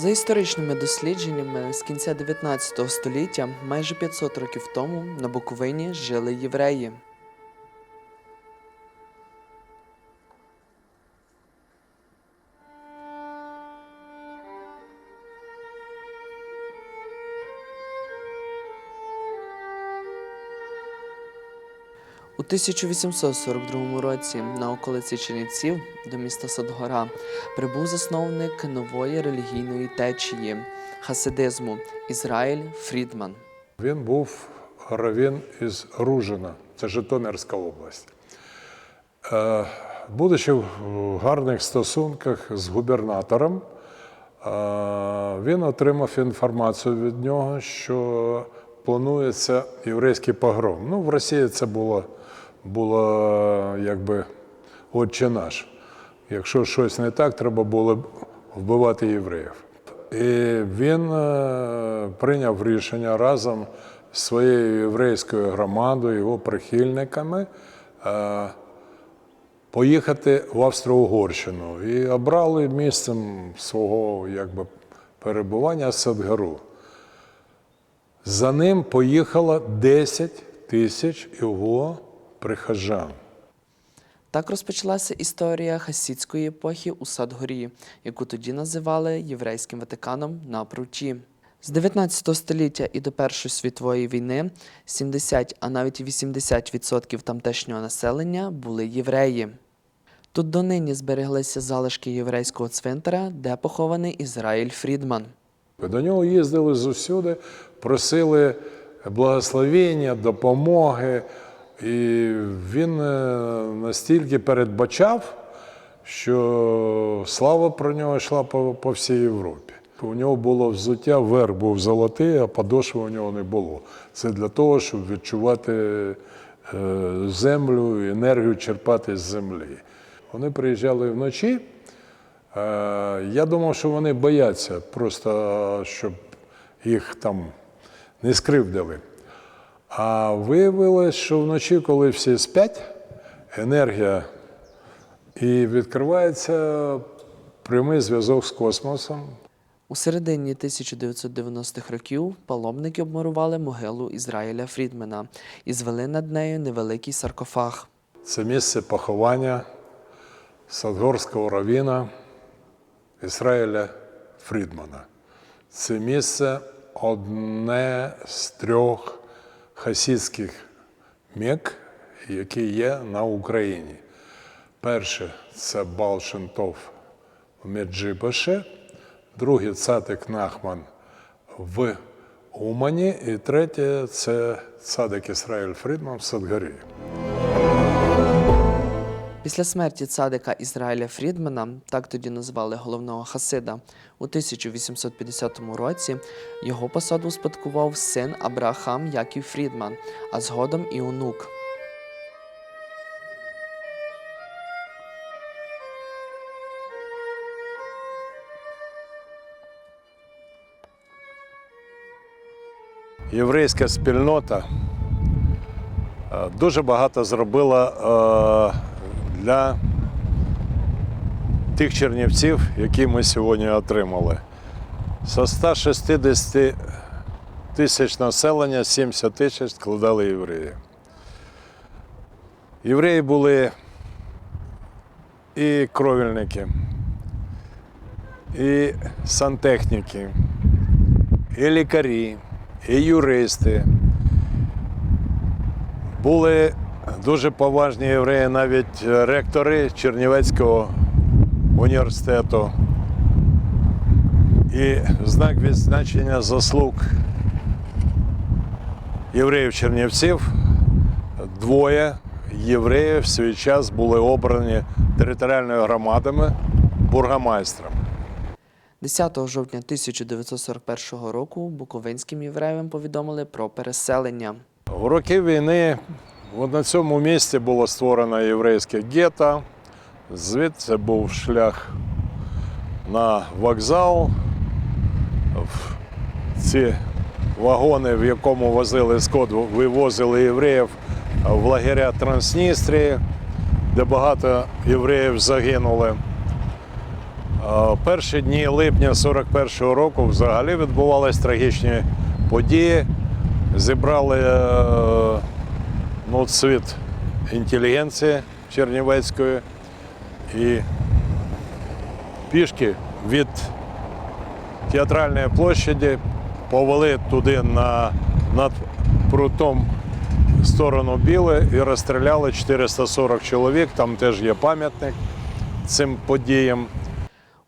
За історичними дослідженнями, з кінця 19 століття, майже 500 років тому на Буковині жили євреї. У 1842 році на околиці Чернівців до міста Садгора прибув засновник нової релігійної течії хасидизму Ізраїль Фрідман. Він був равін із Ружина, це Житомирська область. Е, Будучи в гарних стосунках з губернатором, е, він отримав інформацію від нього, що планується єврейський погром. Ну, в Росії це було, було якби отче наш. Якщо щось не так, треба було вбивати євреїв. І він е, прийняв рішення разом з своєю єврейською громадою, його прихильниками е, поїхати в Австро-Угорщину і обрали місцем свого якби, перебування Садгару. За ним поїхало 10 тисяч його прихожан. Так розпочалася історія хасідської епохи у Садгорі, яку тоді називали Єврейським Ватиканом на пруті. З 19 століття і до Першої світової війни 70, а навіть 80% тамтешнього населення були євреї. Тут донині збереглися залишки єврейського цвинтара, де похований Ізраїль Фрідман. До нього їздили зусюди, просили благословення, допомоги. І він е, настільки передбачав, що слава про нього йшла по, по всій Європі. У нього було взуття, верх був золотий, а подошви у нього не було. Це для того, щоб відчувати е, землю, енергію черпати з землі. Вони приїжджали вночі. Е, Я думав, що вони бояться, просто щоб їх там не скривдили. А виявилось, що вночі, коли всі спять, енергія і відкривається прямий зв'язок з космосом. У середині 1990-х років паломники обмурували могилу Ізраїля Фрідмена і звели над нею невеликий саркофаг. Це місце поховання Садгорського равіна Ісраїля Фрідмана. Це місце одне з трьох хасідських мек, які є на Україні. Перше це Балшентов в Меджибаше, друге цадик Нахман в Умані, і третє це цадик Ісраїль Фрідман в Садгарі. Після смерті цадика Ізраїля Фрідмена, так тоді назвали головного хасида, у 1850 році його посаду успадкував син Абрахам Яків Фрідман, а згодом і онук. єврейська спільнота е, дуже багато зробила е, для тих чернівців, які ми сьогодні отримали. Со 160 тисяч населення 70 тисяч складали євреї. Євреї були і кровельники, і сантехніки, і лікарі, і юристи. Були дуже поважні євреї, навіть ректори Чернівецького університету. І знак відзначення заслуг євреїв Чернівців двоє євреїв в свій час були обрані територіальними громадами бургомайстром. 10 жовтня 1941 року буковинським євреям повідомили про переселення. В роки війни от на цьому місці було створено єврейське гетто. Звідси був шлях на вокзал. Ці вагони, в якому возили скот, вивозили євреїв в лагеря Трансністрії, де багато євреїв загинули. Перші дні липня 41-го року взагалі відбувались трагічні події. Зібрали е, ну, світ інтелігенції Чернівецької і пішки від театральної площаді повели туди на, над прутом сторону Біле і розстріляли 440 чоловік. Там теж є пам'ятник цим подіям.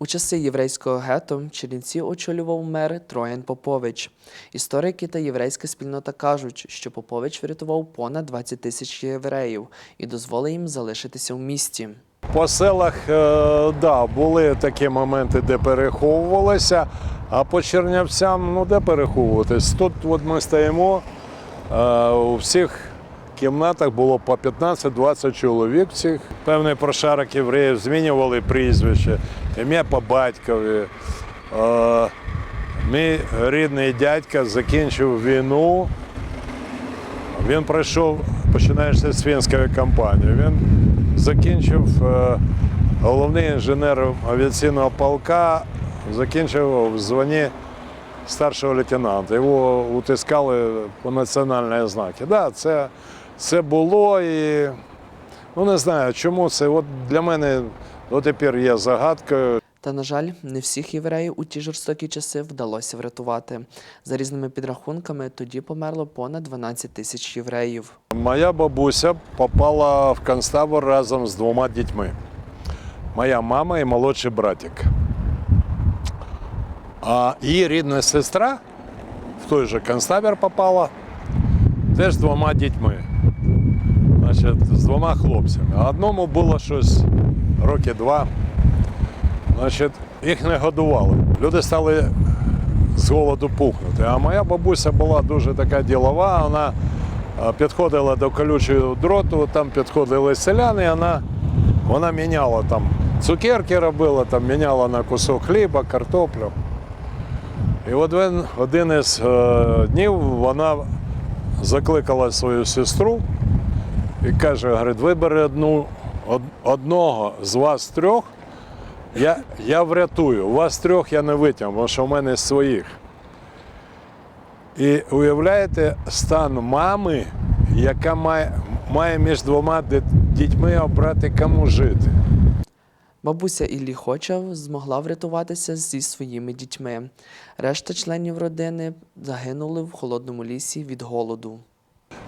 У часи єврейського гетто Чернівці очолював мер Троян Попович. Історики та єврейська спільнота кажуть, що Попович врятував понад 20 тисяч євреїв і дозволив їм залишитися в місті. По селах, е, да, були такі моменти, де переховувалися, а по Чернівцям, ну де переховуватись? Тут от ми стоїмо, е, у всіх кімнатах було по 15-20 чоловік цих. Певний прошарок євреїв змінювали прізвище, ім'я по батькові. Е, Мій рідний дядько закінчив війну. Він пройшов, починаючи з фінської кампанії. Він закінчив е, головний інженер авіаційного полка, закінчив в званні старшого лейтенанта. Його утискали по національні знаки. Да, це, це було і ну не знаю, чому це. От для мене дотепер є загадкою. Та, на жаль, не всіх євреїв у ті жорстокі часи вдалося врятувати. За різними підрахунками, тоді померло понад 12 тисяч євреїв. Моя бабуся попала в концтабор разом з двома дітьми. Моя мама і молодший братик. А її рідна сестра в той же концтабір попала теж з двома дітьми. Значить, з двома хлопцями. Одному було щось роки два. Значить, їх не годували. Люди стали з голоду пухнути. А моя бабуся була дуже така ділова, вона підходила до колючого дроту, там підходили селяни, і вона, вона міняла там цукерки робила, там міняла на кусок хліба, картоплю. І от він, один із е, днів вона закликала свою сестру і каже: говорить, вибери одну, од- одного з вас трьох, я, я врятую. У вас трьох я не витягну, тому що в мене своїх. І уявляєте стан мами, яка має, має між двома дітьми обрати кому жити. Бабуся Іллі Хоча змогла врятуватися зі своїми дітьми. Решта членів родини загинули в холодному лісі від голоду.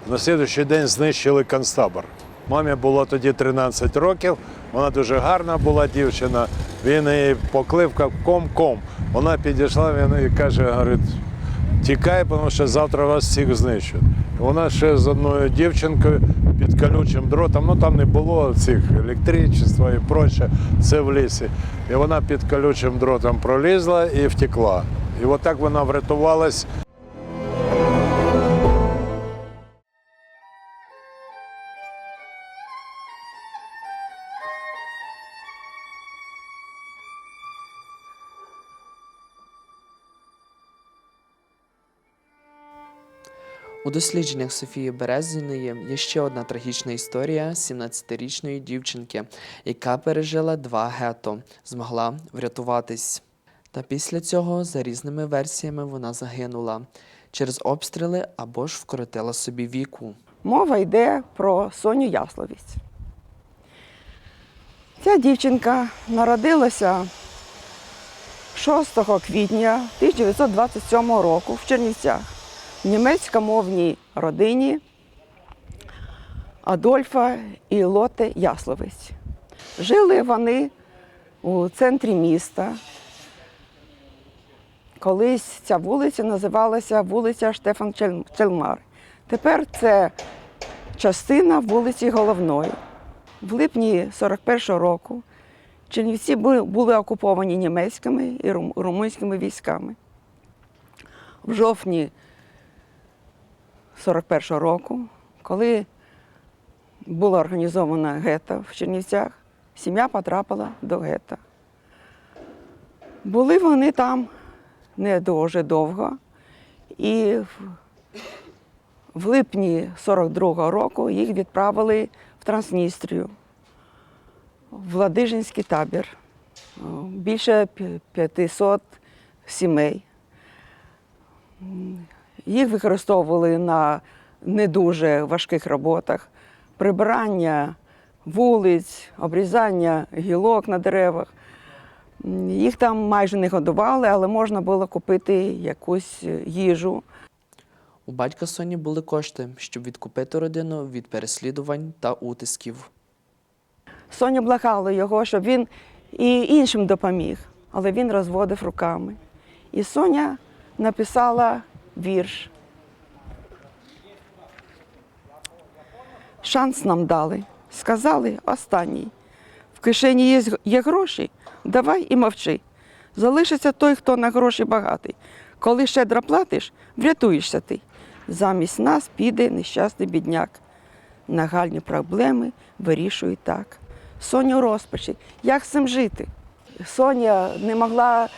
На слідуючий день знищили концтабор. Мамі було тоді 13 років, вона дуже гарна була дівчина. Він її покликав ком-ком. Вона підійшла він і каже, говорить, тікай, тому що завтра вас всіх знищать. Вона ще з одною дівчинкою під колючим дротом, ну там не було цих електричества і проче, це в лісі. І вона під колючим дротом пролізла і втекла. І отак вона врятувалась У дослідженнях Софії Березіної є ще одна трагічна історія 17-річної дівчинки, яка пережила два гето, змогла врятуватись. Та після цього, за різними версіями, вона загинула через обстріли або ж вкоротила собі віку. Мова йде про Соню Ясловість. Ця дівчинка народилася 6 квітня 1927 року в Чернівцях німецькомовній родині Адольфа і Лоте Ясловець. Жили вони у центрі міста. Колись ця вулиця називалася вулиця Штефан Чел- Чельмар. Тепер це частина вулиці Головної. В липні 41-го року Чернівці були окуповані німецькими і румунськими військами. В жовтні 41-го року, коли було організовано гетто в Чернівцях, сім'я потрапила до гетто. Були вони там не дуже довго, і в в липні 42-го року їх відправили в Трансністрію, в Ладижинський табір. Більше 500 сімей. Їх використовували на не дуже важких роботах: прибирання вулиць, обрізання гілок на деревах. Їх там майже не годували, але можна було купити якусь їжу. У батька Соні були кошти, щоб відкупити родину від переслідувань та утисків. Соня благала його, щоб він і іншим допоміг, але він розводив руками. І Соня написала вірш. Шанс нам дали. Сказали останній. В кишені є, є гроші, давай і мовчи. Залишиться той, хто на гроші багатий. Коли щедро платиш, врятуєшся ти. Замість нас піде нещасний бідняк. Нагальні проблеми вирішує так. Соня у розпачі. Як з цим жити? Соня не могла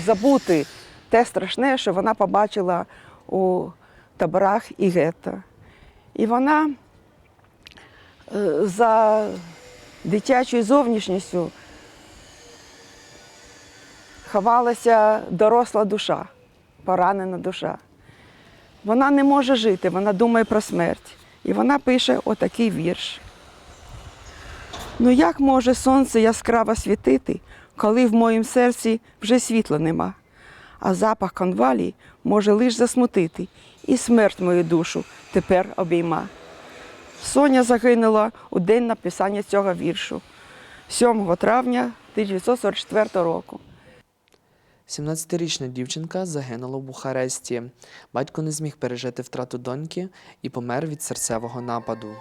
забути те страшне, що вона побачила у таборах і гетто. І вона е, за дитячою зовнішністю ховалася доросла душа, поранена душа. Вона не може жити, вона думає про смерть. І вона пише отакий вірш. Ну як може сонце яскраво світити, коли в моїм серці вже світла нема, а запах конвалій може лиш засмутити, і смерть мою душу тепер обійма. Соня загинула у день написання цього віршу 7 травня 1944 року. 17-річна дівчинка загинула в Бухаресті. Батько не зміг пережити втрату доньки і помер від серцевого нападу.